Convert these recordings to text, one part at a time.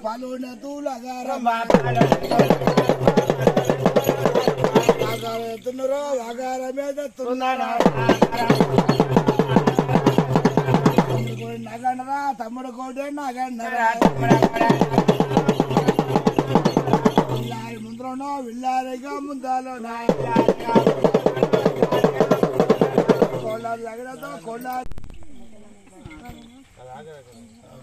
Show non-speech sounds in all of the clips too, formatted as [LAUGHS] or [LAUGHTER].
దేవుళ్ళు అగారం ఆగారం ఎత్తున్నారు ఆగారం మీద ఎత్తున్నారు. తమ్ముడు నగండరా తమ్ముడు కోటి నగండరా. విల్లారి ముందరనో విల్లారిగా ముందాలో కొండ దగ్గరతో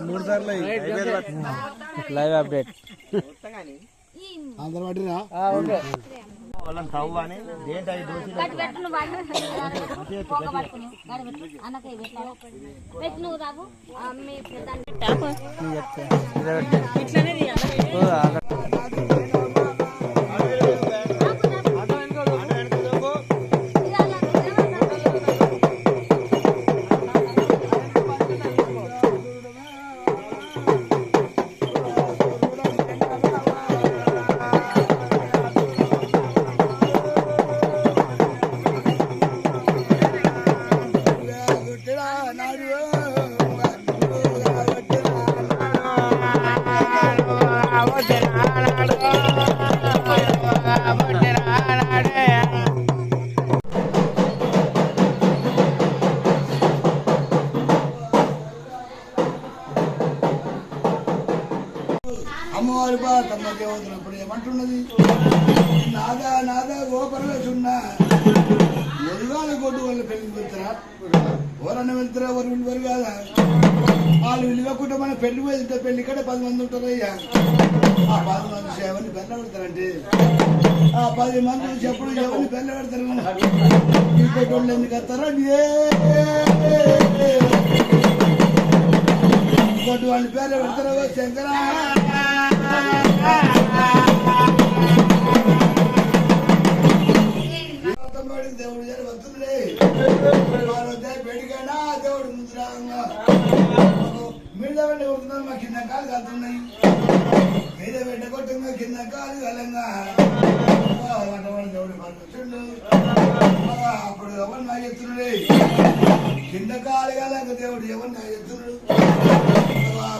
కోళ్ళ లైవ్ అప్డేట్ అందరు పట్టిరా వాళ్ళని తవ్వు అని దేంటి అవి దోసి పెట్టు భాగ్యవంతులు ఇప్పుడు ఏమంటున్నది? నాదా నాదా గోపరవేశున్నా ఎదుగాల కొట్టు వాళ్ళు పెళ్ళికి వెళ్తారా ఎవరన్నా వెళ్తారా? ఎవరు విలువరు కాదా? వాళ్ళు విలువకుండా మన పెళ్ళి వెళ్తే పెళ్ళి ఇక్కడ పది మంది ఉంటారు అయ్యా ఆ పది మంది ఎవరిని బెల్ల పెడతారంటే? ఆ పది మంది నుంచి ఎప్పుడు ఎవరిని బెల్ల పెడతారు? ఇంకోటి వాళ్ళు ఎందుకు వస్తారా ఇంకోటి వాళ్ళు పేర్లు పెడతారు శంకరా! మీద మా కింద కాలు కలుతున్నాయి. మీద బిడ్డ కొట్టింది కింద కాలు కలంగా. దేవుడు పంపించండు అప్పుడు ఎవరు నా చెప్తున్నాడే కింద కాలు కలంగా దేవుడు ఎవరు నా చెప్తున్నాడు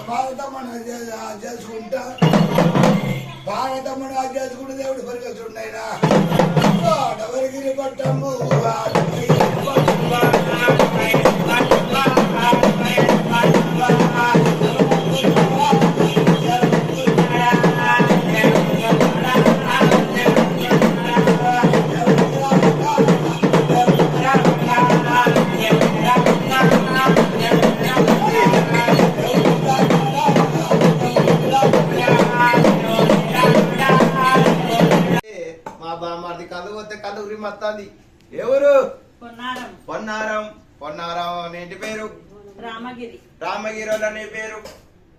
భారతమ్మను చేసుకుంటా భారతమ్మను చేసుకుంటే దేవుడు పరిగెత్తున్నాయినా ఎవరికి పట్టము బామ్మది కళ్ళు పోతే కళ్ళు ఉరి మత్తాంది ఎవరు? పొన్నారం. పొన్నారం. అని ఇంటి పేరు? రామగిరి. రామగిరిలో నీ పేరు?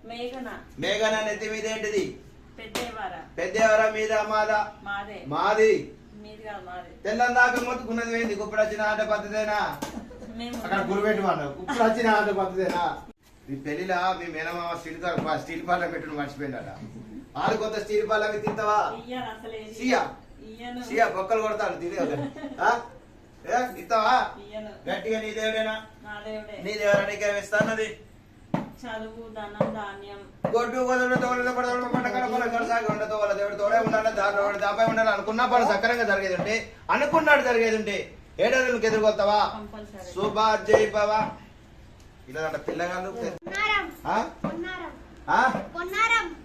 మేఘన. మేఘన నెత్తి మీద ఏంటిది? పెద్దేవార పెద్దవర మీద మాదా? మాదే. మాది. మీది కాదు మాదే. తెల్లని దాకా మొత్తుకున్నది ఏంది? గుప్పుడు వచ్చిన ఆట పద్ధతేనా? అక్కడ గురిపెట్టి మనం గుప్పుడు వచ్చిన ఆట పద్ధతేనా? మీ పెళ్ళిలా మీ మేనమామ స్టీల్ స్టీల్ పార్ల పెట్టుడు మర్చిపోయినాడ? ఆడు కొంత స్టీల్ అవి తింటావా? సియా సియా బొక్కలు కొడతాడు తిరిగి ఏ ఇస్తావా? గట్టిగా నీ దేవుడేనా? నా దేవుడే. నీ దేవుడా నీకేం ఇస్తాన్నది? చదువు ధనం ధాన్యం. గొడ్డు తోడే ఉండాలి వాడు దాపై ఉండాలి అనుకున్నా పని సక్రంగా జరిగేది ఉంటే అనుకున్నాడు జరిగేది ఉంటే ఏడాదికి ఎదుర్కొస్తావా? శుభా జై బావా ఇలా అంట పిల్లగాళ్ళు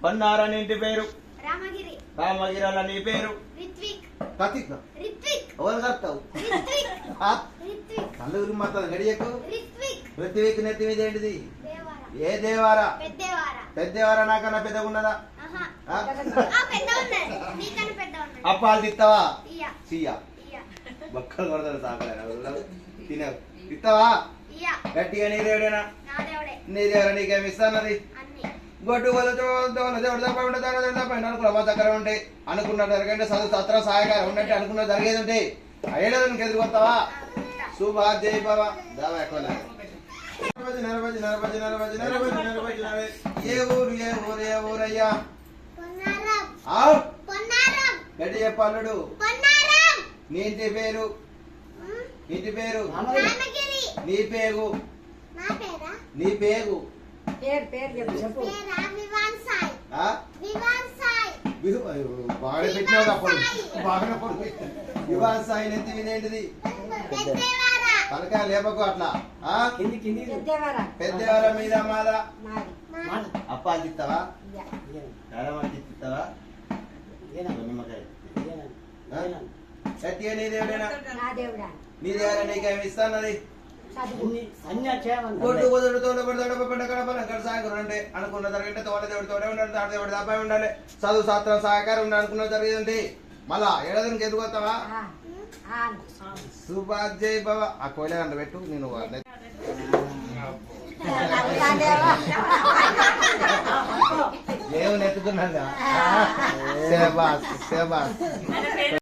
పన్నారని ఇంటి పేరు. రామగిరి. రామగిరాల నీ పేరు. రిత్విక్. ఎవరు? రిత్విక్. కళ్ళు మాత్రం గడియకు. రిత్విక్. పృథ్వీకి నెత్తి మీద ఏంటిది? దేవార. ఏ దేవారా? పెద్దవార. నాకన్నా పెద్దగా ఉన్నదా అప్పాలు తిత్తావా? సియా బక్కలు కొడతాడు సాగలేనా తినవు ఇయ్య. గట్టిగా నీ దేవుడేనా? నా దేవుడే. నీకేమి ఇస్తానది గొడ్డు వలతో చక్కర ఉంటే అనుకున్న జరిగంటే చదువు సత్ర సహాయకారం ఉండంటే అనుకున్న జరిగేది ఉంటే ఏడాదికి ఎదుర్కొస్తావా? శుభా జై బాబా. దావా ఎక్కువ ఏ ఊరు ఏ ఊరు ఏ ఊరయ్యా? చెప్పల్లుడు నీ ఇంటి పేరు? ఇంటి పేరు? రామగిరి. నీ పేగు నా పేరా? నీ పేగు పేరు చెప్పు పెట్టినావు అప్పుడు. సాయి. నెత్తి వినేంటిది లేపకు అట్లా. ఆ? పెద్దవారా? పెద్దవాళ్ళ మీద మాల? నాది అప్పాలు తిస్తావా ఇయ్య. ఎడమని తిస్తావా నిమ్మకాయ. సత్య నీ దేవుడేనా? దేవుడా? నీ దేవుడా నీకేమి ఇస్తానది? కొట్టు కుదురు తోడు పడతాడు పడ్డ కడపల గడ సాగరం అంటే అనుకున్న జరిగింటే తోడ దేవుడు తోడే ఉండాలి తాడ దేవుడు దాపై ఉండాలి. చదువు శాస్త్రం సహకారం ఉండాలి అనుకున్న జరిగింది. మళ్ళా ఏడాదికి ఎదుగుతావా ఆ, ఆ, సుభాజయ్ బాబా. ఆ కోయిల గంట పెట్టు నేను. [LAUGHS] దేవుని ఎత్తుకున్నాగా శబాస్ శబాస్. ఆయన